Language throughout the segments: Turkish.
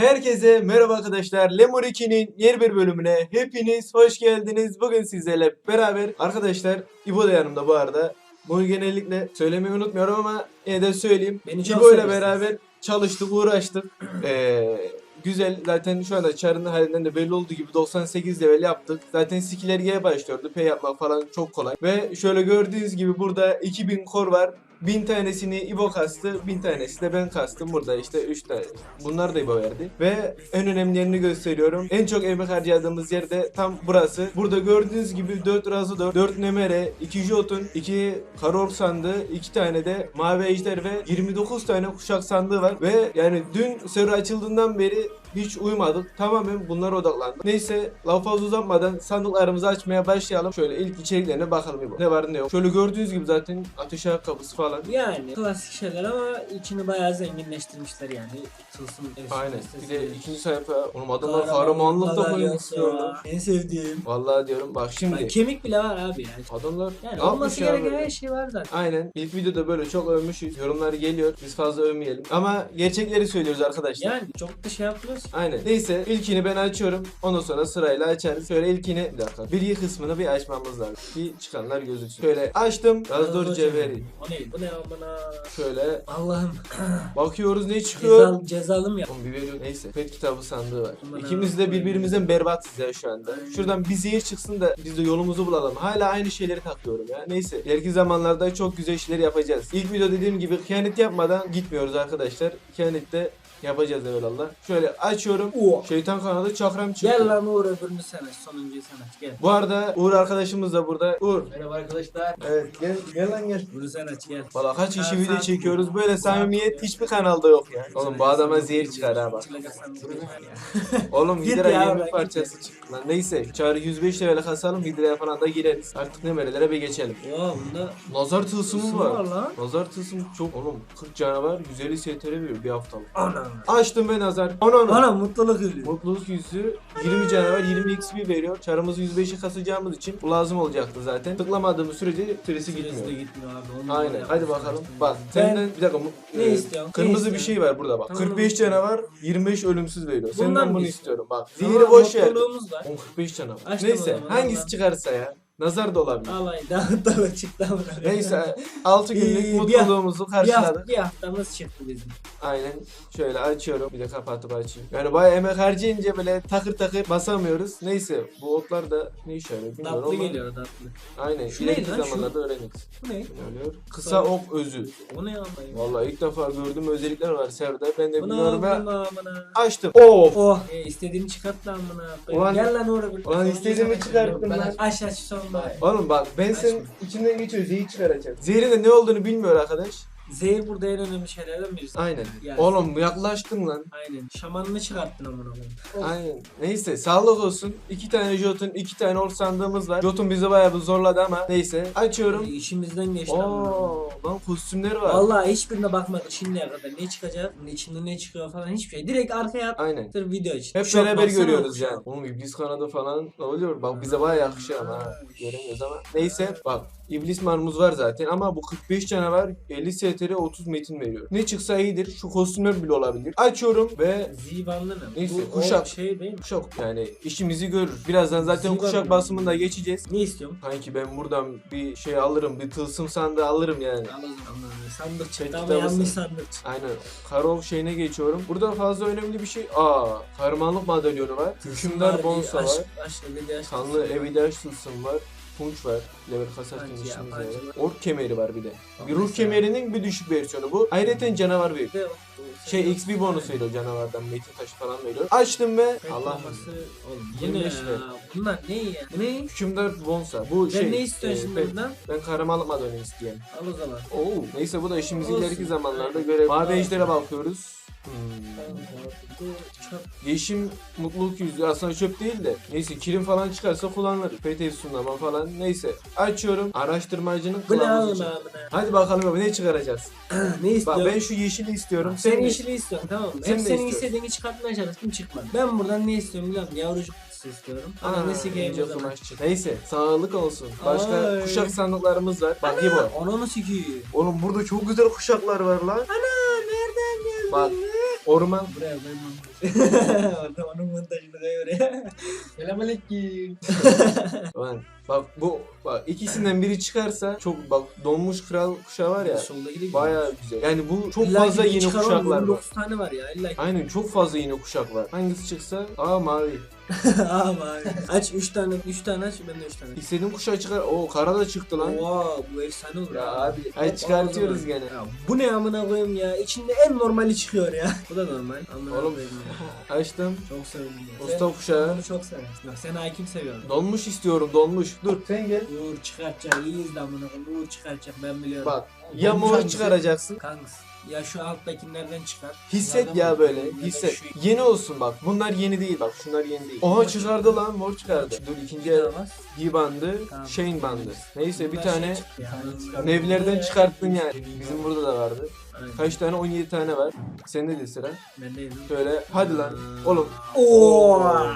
Herkese merhaba arkadaşlar. Lemur 2'nin yeni bir bölümüne hepiniz hoş geldiniz. Bugün sizlerle beraber arkadaşlar İbo da yanımda bu arada. Bunu genellikle söylemeyi unutmuyorum ama yine de söyleyeyim. Beni İbo ile beraber çalıştık, uğraştık. Ee, güzel zaten şu anda çarının halinden de belli olduğu gibi 98 level yaptık. Zaten skiller G başlıyordu. P yapmak falan çok kolay. Ve şöyle gördüğünüz gibi burada 2000 kor var. 1000 tanesini İbo kastı, 1000 tanesi de ben kastım. Burada işte 3 tane. Bunlar da İbo verdi. Ve en önemli yerini gösteriyorum. En çok emek harcadığımız yer de tam burası. Burada gördüğünüz gibi 4 Razodor, 4 Nemere, 2 Jotun, 2 Karor sandığı, 2 tane de Mavi Ejder ve 29 tane kuşak sandığı var. Ve yani dün server açıldığından beri hiç uyumadık. Tamamen bunlara odaklandık. Neyse laf fazla uzatmadan sandıklarımızı açmaya başlayalım. Şöyle ilk içeriklerine bakalım İbo. Ne var ne yok. Şöyle gördüğünüz gibi zaten ateş ayakkabısı falan. Yani klasik şeyler ama içini bayağı zenginleştirmişler yani. Tılsım Aynen. Bir de ikinci sayfa. Oğlum adamlar kahramanlık da koymuş. En sevdiğim. Vallahi diyorum bak şimdi. Bak, kemik bile var abi yani. Adamlar Yani ne olması ya gereken böyle? her şey var zaten. Aynen. İlk videoda böyle çok övmüşüz. Yorumlar geliyor. Biz fazla övmeyelim. Ama gerçekleri söylüyoruz arkadaşlar. Yani çok da şey yapmıyoruz. Aynen. Neyse ilkini ben açıyorum. Ondan sonra sırayla açarız. Şöyle ilkini bir dakika. Bir kısmını bir açmamız lazım. Bir çıkanlar gözüksün. Şöyle açtım. Razdor Cevheri. O ne? Bu ne amına? Şöyle Allah'ım. bakıyoruz ne çıkıyor. Cezal, cezalım ya. Oğlum bir veriyor. Neyse. Pet kitabı sandığı var. Aman İkimiz de birbirimizden berbatız ya şu anda. Şuradan bir zehir çıksın da biz de yolumuzu bulalım. Hala aynı şeyleri takıyorum ya. Neyse. İleriki zamanlarda çok güzel işler yapacağız. İlk video dediğim gibi kıyanet yapmadan gitmiyoruz arkadaşlar. Kıyanette yapacağız evvelallah. Şöyle açıyorum. Oo. Şeytan kanalı çakram çıktı. Gel lan Uğur öbürünü sen aç. Sonuncuyu sen aç. Gel. Bu arada Uğur arkadaşımız da burada. Uğur. Merhaba arkadaşlar. Evet gel gel lan gel. Uğur'u sen aç gel. Valla kaç kişi video çekiyoruz böyle samimiyet hiçbir kanalda yok ya. Oğlum bu adama zehir çıkar ha bak. Ya. Oğlum Git Hidra ya, yemek parçası çıktı lan. Neyse çağrı 105 lirayla kasalım Hidra'ya falan da gireriz. Artık ne merelere bir geçelim. Oo bunda Nazar tılsımı var. var lan. Nazar tılsımı çok oğlum 40 canavar 150 STR veriyor bir haftalık. Anam. Açtım ve nazar. Ana Bana mutluluk ölüyor. Mutluluk yüzü 20 canavar 20 XP veriyor. Çarımızı 105'i kasacağımız için bu lazım olacaktı zaten. Tıklamadığımız sürece süresi Süresi de gitmiyor. gitmiyor abi. Onu Aynen. Hadi bakalım. Bak Ben- senden bir dakika. mu- Ne e, istiyorsun? Ne Kırmızı bir istiyorsun? şey var burada bak. Tamam, 45 onu canavar 25 ölümsüz veriyor. Bundan Senden mı bunu istiyorsun? istiyorum bak. Tamam, Zehri boş ver. mutluluğumuz var. 45 canavar. Açtım Neyse zaman, hangisi Allah. çıkarsa ya. Nazar da olabilir. Alay daha dala çıktı ama. Neyse 6 günlük bir- mutluluğumuzu Bir, karşıladık. bir haftamız çıktı bizim. Aynen. Şöyle açıyorum. Bir de kapatıp açayım. Yani bayağı emek harcayınca böyle takır takır basamıyoruz. Neyse bu otlar da ne işe yarıyor bilmiyorum Tatlı ama. geliyor tatlı. Aynen. Şu İleriki lan, şu? zamanlarda öğreniriz. Bu ne? Ne oluyor? Kısa ok özü. O ne alayım? Vallahi ilk defa gördüğüm özellikler var serverda. Ben de Bu ne bilmiyorum ve açtım. Of. Oh. E, istediğini çıkart lan amına. koyayım. Ulan- Gel lan oraya. Ulan istediğimi çıkarttım lan. Aç aç sonunda. Oğlum bak ben senin içinden geçiyor zehir çıkaracağım. Zehrin de ne olduğunu bilmiyor arkadaş. Zehir burada en önemli şeylerden birisi. Aynen. Yani. Oğlum yaklaştın lan. Aynen. Şamanını çıkarttın amına koyayım. Aynen. Neyse sağlık olsun. İki tane Jotun, iki tane Ork sandığımız var. Jotun bizi bayağı bir zorladı ama neyse. Açıyorum. E, İşimizden geçti. Oo, lan kostümler var. Vallahi hiçbirine bakmadık şimdiye kadar. Ne çıkacak, bunun içinde ne çıkıyor falan hiçbir şey. Direkt arkaya at. Aynen. Sırf video için. Hep Kuşak beraber görüyoruz yani. Oğlum iblis kanadı falan ne oluyor? Bak bize bayağı yakışıyor ama. Göremiyoruz ama. Neyse bak iblis marmuz var zaten ama bu 45 canavar 50 STR 30 metin veriyor. Ne çıksa iyidir. Şu kostümler bile olabilir. Açıyorum ve Zibanlı ne? Neyse, Bu kuşak. o şey değil mi? kuşak yani işimizi görür. Birazdan zaten Ziban kuşak mı? basımında geçeceğiz. Ne istiyorum? Sanki ben buradan bir şey alırım. Bir tılsım sandığı alırım yani. Al o zaman. Sandık çıktı ama tamam. yanlış sandık çıktı. Aynen. Karol şeyine geçiyorum. Burada fazla önemli bir şey. Aa, kahramanlık madalyonu var. Hükümdar bir bonsa var. Aşk, aşk, bir aşk. Kanlı evidaş tılsım var. Punç var. Level kasarken Punch ya, punch var. Ork kemeri var bir de. Bir ruh Mesela. kemerinin bir düşük versiyonu bu. Ayrıca canavar veriyor. O- Şey XP bonus veriyor canavardan. Metin taşı falan veriyor. Açtım ve Allah olması- Oğlum bu 25 ne ver. ya? Bunlar ne ya? Bu ne? Hükümdar bonsa. Bu şey. Sen ne istiyorsun e, şimdi ben, bundan? ben kahramanlık madalyonu isteyen. Al o zaman. Oo, neyse bu da işimizi Olsun. ileriki zamanlarda göre. Mavi ejdere bakıyoruz. Bu çöp. Yeşim mutluluk yüzü aslında çöp değil de neyse kirim falan çıkarsa kullanılır. PT sunama falan neyse. Açıyorum araştırmacının kılavuzu için. Hadi bakalım abi ne çıkaracağız? ne Bak istiyorsun? ben şu yeşili istiyorum. Sen ne- yeşili istiyorsun tamam mı? Sen Hep ne senin istiyorsun? istediğini çıkartmaya çalıştım çıkmadı. Ben buradan ne istiyorum biliyor musun? Yavrucuk kutusu istiyorum. Ama Aa, ne sikeyim ince o zaman. kumaşçı. Neyse sağlık olsun. Başka Ay. kuşak sandıklarımız var. Bak bu. Onu mu sikiyor? Oğlum burada çok güzel kuşaklar var lan. Ana nereden geldin? Bak. Orman. Buraya koymam. Orada onun montajını koy oraya. Selamünaleyküm. Lan bak bu bak ikisinden biri çıkarsa çok bak donmuş kral kuşağı var ya. Soldaki de Baya güzel. Yani bu çok İlla fazla yeni kuşaklar var. 29 tane var ya illa. Aynen çok fazla yeni kuşak var. Hangisi çıksa aa mavi. Ama aç 3 tane 3 tane aç ben de 3 tane. İstediğin kuşağı çıkar. O kara da çıktı lan. Oha bu efsane olur. Ya abi. Ay çıkartıyoruz gene. Ya bu ne amına koyayım ya. İçinde en normali çıkıyor ya. Bu da normal. Amına Oğlum. koyayım ya. Açtım. Çok sevindim. Usta kuşağı. Onu çok seversin. Bak sen hakim seviyorsun. Donmuş istiyorum donmuş. Dur sen gel. Uğur çıkartacak. iyi izle amına koyayım. Uğur çıkartacak ben biliyorum. Bak ya mor çıkaracaksın. Kanks. Ya şu alttakilerden çıkar. Hisset Bunlardan ya böyle. Hisset. şu- Yeni olsun bak. Bunlar yeni değil bak. Şunlar yeni değil. Oha çıkardı lan mor çıkardı. Dur ikinci bas. bir bandı. Tamam. Shane bandı. Neyse bir Bunlar tane şey çıktı ya. Nevlerden çıkarttın yani. Bizim burada da vardı. Aynen. Kaç tane? 17 tane var. Sende de sıra. Ben değilim. Şöyle hadi lan. Oğlum Oo.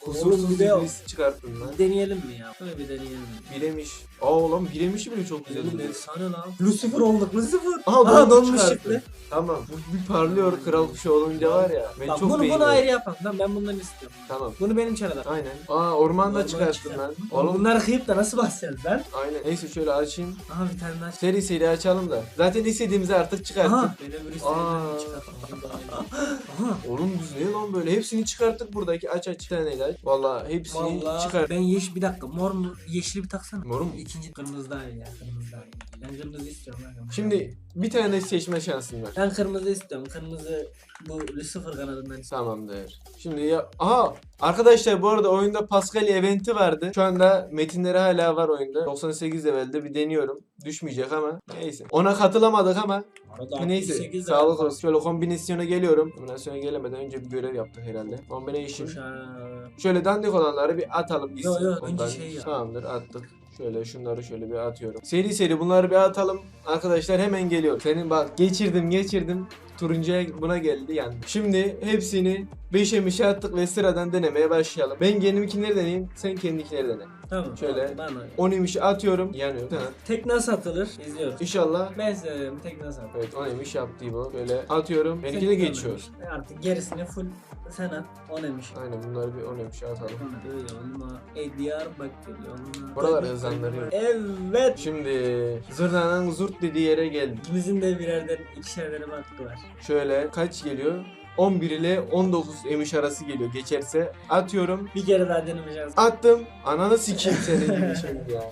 Kusursuz bir de- iblis çıkarttın lan. Bir deneyelim mi ya? Böyle bir deneyelim mi? Bilemiş. Aa oğlum bilemiş bile çok güzel. Oğlum oluyor. efsane lan. Lucifer olduk Lucifer. Aha, Aha donmuş donmuş çıktı. Tamam. Bu bir parlıyor kral kuşu olunca var ya. Ben Bak çok bunu bunu beğeniyorum. ayrı yapalım. Tamam ben bundan istiyorum. Tamam. Bunu benim çarada. Aynen. Aa ormanda Orman çıkarttın çıkar. lan. Oğlum Oğlum bunları kıyıp da nasıl basacağız lan? aynen. Neyse şöyle açayım. Aha bir tane daha çıktı. Seri seri açalım da. Zaten istediğimizi artık çıkarttık. Aha. Ben öbür Aa. istediğimden çıkartalım. Aha. Oğlum biz ne lan böyle? Hepsini çıkarttık buradaki. Aç aç bir tane daha. Valla hepsini Vallahi çıkart. ben yeşil bir dakika mor mu yeşili bir taksana. Mor mu? İkinci kırmızı daha iyi ya kırmızı daha iyi. Ben kırmızı istiyorum kırmızı. Şimdi bir tane de seçme şansın var. ben kırmızı istiyorum. Kırmızı bu Lucifer kanadından. Tamamdır. Şimdi ya... Aha! Arkadaşlar bu arada oyunda Pascal eventi vardı. Şu anda metinleri hala var oyunda. 98 levelde bir deniyorum. Düşmeyecek ama neyse. Ona katılamadık ama Arada neyse. 68 Sağlık var. olsun. Şöyle kombinasyona geliyorum. Kombinasyona gelemeden önce bir görev yaptık herhalde. Combination. Kuşağı. Şöyle dandik olanları bir atalım gitsin. Yo, yo, önce Ondan- şey yap. Tamamdır attık. Şöyle şunları şöyle bir atıyorum. Seri seri bunları bir atalım. Arkadaşlar hemen geliyor. Senin bak geçirdim geçirdim. Turuncuya buna geldi yani. Şimdi hepsini 5'e mişe attık ve sıradan denemeye başlayalım. Ben kendimkileri deneyeyim. Sen kendikileri dene. Tamam. Şöyle. Bana. 10 imiş atıyorum. Yanıyor. Tamam. Tek nasıl atılır? İzliyoruz. İnşallah. Ben severim tek nasıl atılır. Evet 10 imiş yaptı bu. Böyle atıyorum. Benimki de geçiyor. E Artık gerisini full sen at. O neymiş? Aynen bunları bir 10 imişe atalım. Böyle olma. E Diyarbakır yoluna. Buralar hızlandırıyor. Evet. Şimdi zırnanın zurt dediği yere geldik. İkimizin de birerden ikişer deneme hakkı var. Şöyle kaç geliyor? 11 ile 19 emiş arası geliyor. Geçerse atıyorum. Bir kere daha denemeyeceğiz. Attım. Ananı sikeyim senin gibi şimdi ya.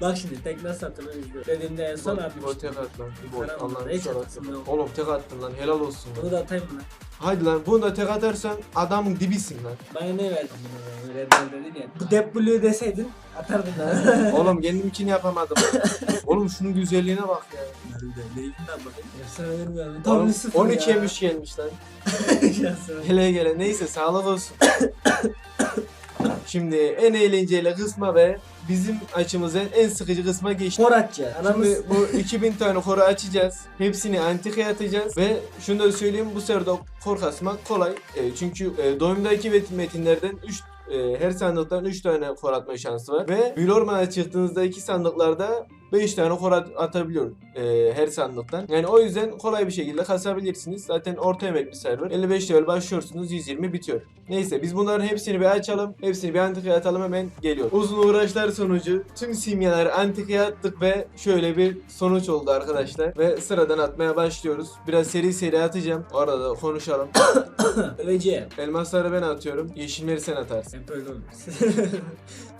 Bak şimdi tek nasıl atılır izliyor. Dediğimde en son atmıştım. tek at lan. Allah'ını bunlar, hiç yok. Oğlum tek attın lan. Helal olsun. Bunu Lan. da atayım mı? Hadi lan bunu da tek atarsan adamın dibisin lan. Bana ne verdin? Red Bull dedin ya. Bu Blue deseydin atardım da. Oğlum kendimkini yapamadım. Oğlum şunun güzelliğine bak ya. Neyinden bakayım? Efsane vermiyorum. Oğlum, Tam bir sıfır 12 ya. emiş gelmiş lan. Şansıma. Hele gele neyse sağlık olsun. Şimdi en eğlenceli kısma ve bizim açımızdan en sıkıcı kısma geçtik. Anamız... Şimdi bu 2000 tane koru açacağız. Hepsini antikaya atacağız ve şunu da söyleyeyim bu sefer de kor kasmak kolay. E, çünkü e, doyumdaki met- metinlerden 3 her sandıktan 3 tane kor atma şansı var. Ve Gül Orman'a çıktığınızda iki sandıklarda 5 tane kor at- atabiliyor e, her sandıktan. Yani o yüzden kolay bir şekilde kasabilirsiniz. Zaten orta emek bir server. 55 level başlıyorsunuz 120 bitiyor. Neyse biz bunların hepsini bir açalım. Hepsini bir antikaya atalım hemen geliyor. Uzun uğraşlar sonucu tüm simyaları antikaya attık ve şöyle bir sonuç oldu arkadaşlar. Ve sıradan atmaya başlıyoruz. Biraz seri seri atacağım. O arada da konuşalım. Öveceğim. Elmasları ben atıyorum. Yeşilleri sen atarsın. Hep öyle olur.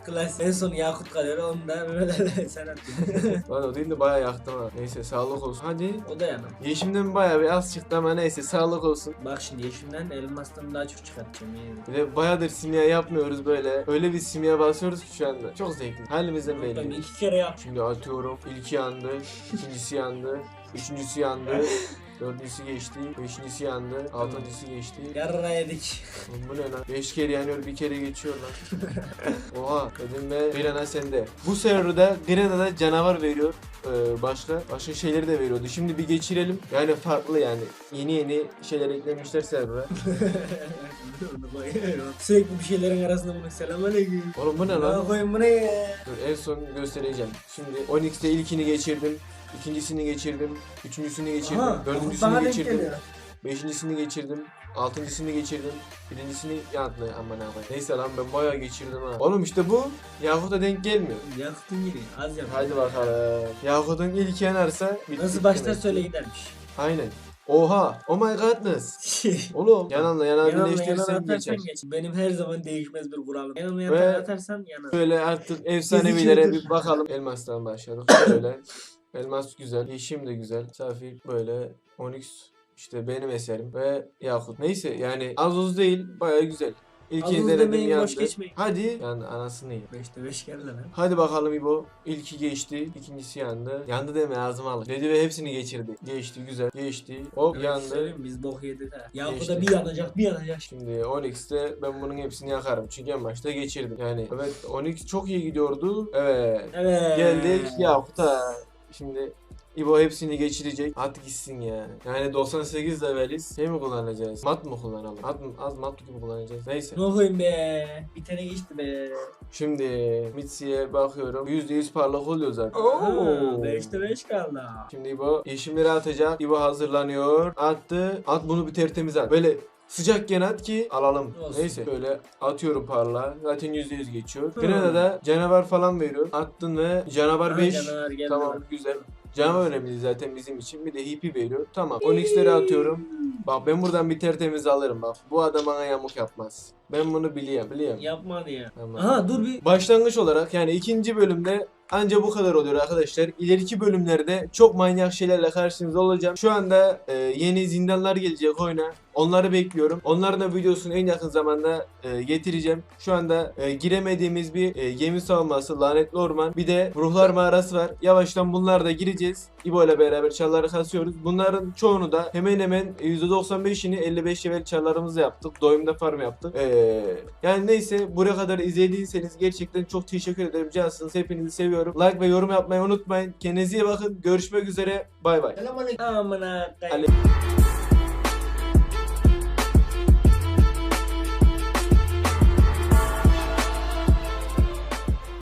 Klas. En son Yakut kalıyor onu da böyle sen atıyorsun. Lan o değil de bayağı yaktım ha. Neyse sağlık olsun. Hadi. o da yanım. Yeşimden bayağı bir az çıktı ama neyse sağlık olsun. Bak şimdi yeşimden elmastan daha çok çıkartacağım yemin Bir de bayağıdır simya yapmıyoruz böyle. Öyle bir simya basıyoruz ki şu anda. Çok zevkli. Halimizden Ben belli. iki kere yap. Şimdi atıyorum. İlki yandı. ikincisi yandı. Üçüncüsü yandı. Dördüncüsü geçti. Beşincisi yandı. Altıncısı geçti. Yarra yedik. Oğlum bu ne lan? Beş kere yanıyor bir kere geçiyor lan. Oha dedim ve Grena sende. Bu serverda Grena'da canavar veriyor. Ee, başka başka şeyleri de veriyordu. Şimdi bir geçirelim. Yani farklı yani. Yeni yeni şeyler eklemişler server'a. Sürekli bir şeylerin arasında bunu selamünaleyküm. Oğlum bu ne lan? koyayım bu ne ya? Dur en son göstereceğim. Şimdi Onyx'te ilkini geçirdim. İkincisini geçirdim. Üçüncüsünü geçirdim. Aha, dördüncüsünü geçirdim. Beşincisini geçirdim. Altıncısını geçirdim. Birincisini yandı aman abi. Neyse lan ben bayağı geçirdim ha. Oğlum işte bu Yakut'a denk gelmiyor. Yakut'un gibi az yap. Hadi bakalım. Yakut'un ilk yanarsa Nasıl demek. söyle gidermiş. Aynen. Oha. Oh my godness. Oğlum yananla yanar birleştirirsen geçer. geç. Benim her zaman değişmez bir kuralım. Yanına Ve- yanar atarsan yanar. Böyle artık efsanevilere bir bakalım. Elmas'tan başladık. Böyle. Elmas güzel. Yeşim de güzel. Safir böyle. Onyx işte benim eserim ve Yakut. Neyse yani az uz değil. Baya güzel. Az İlkini uz denedim yandı. boş geçmeyin. Hadi. Yani anasını iyi. 5'te 5 geldi lan. Hadi bakalım İbo. İlki geçti. ikincisi yandı. Yandı deme ağzıma alır. Dedi ve hepsini geçirdi. Geçti güzel. Geçti. Hop yandı. söyleyeyim, Biz bok yedik ha. Ya bu Geçti. da bir yanacak bir yanacak. Şimdi Onyx'te ben bunun hepsini yakarım. Çünkü en başta geçirdim. Yani evet Onyx çok iyi gidiyordu. Evet. Evet. Geldik Yakut'a. Şimdi İbo hepsini geçirecek. At gitsin ya. Yani 98 leveliz. Şey mi kullanacağız? Mat mı kullanalım? At mı? Az mat gibi kullanacağız. Neyse. Ne koyayım be. Bir tane geçti be. Şimdi Mitsi'ye bakıyorum. %100 parlak oluyor zaten. Oo. 5'te 5 kaldı. Şimdi İbo yeşimleri atacak. İbo hazırlanıyor. Attı. At bunu bir tertemiz at. Böyle sıcakken at ki alalım. Olsun. Neyse böyle atıyorum parla. Zaten %100 geçiyor. Hı. Grenada canavar falan veriyor. Attın ve canavar 5. Canavar geldi. Tamam güzel. Canavar önemli zaten bizim için. Bir de hippie veriyor. Tamam. Onyx'leri atıyorum. Bak ben buradan bir tertemiz alırım bak. Bu adam bana yamuk yapmaz. Ben bunu biliyorum. Biliyorum. Yapmadı ya. Tamam. Aha dur bir. Başlangıç olarak yani ikinci bölümde anca bu kadar oluyor arkadaşlar. İleriki bölümlerde çok manyak şeylerle karşınızda olacağım. Şu anda e, yeni zindanlar gelecek oyuna. Onları bekliyorum. Onların da videosunu en yakın zamanda e, getireceğim. Şu anda e, giremediğimiz bir e, gemi savunması, lanetli orman. Bir de ruhlar mağarası var. Yavaştan bunlar da gireceğiz. İbo ile beraber çarları kasıyoruz. Bunların çoğunu da hemen hemen %95'ini 55 level çarlarımızla yaptık. Doyumda farm yaptık. E, yani neyse buraya kadar izlediyseniz gerçekten çok teşekkür ederim. Cansınız. Hepinizi seviyorum. Like ve yorum yapmayı unutmayın. Kendinize iyi bakın. Görüşmek üzere. Bay bay. Amına. Ali-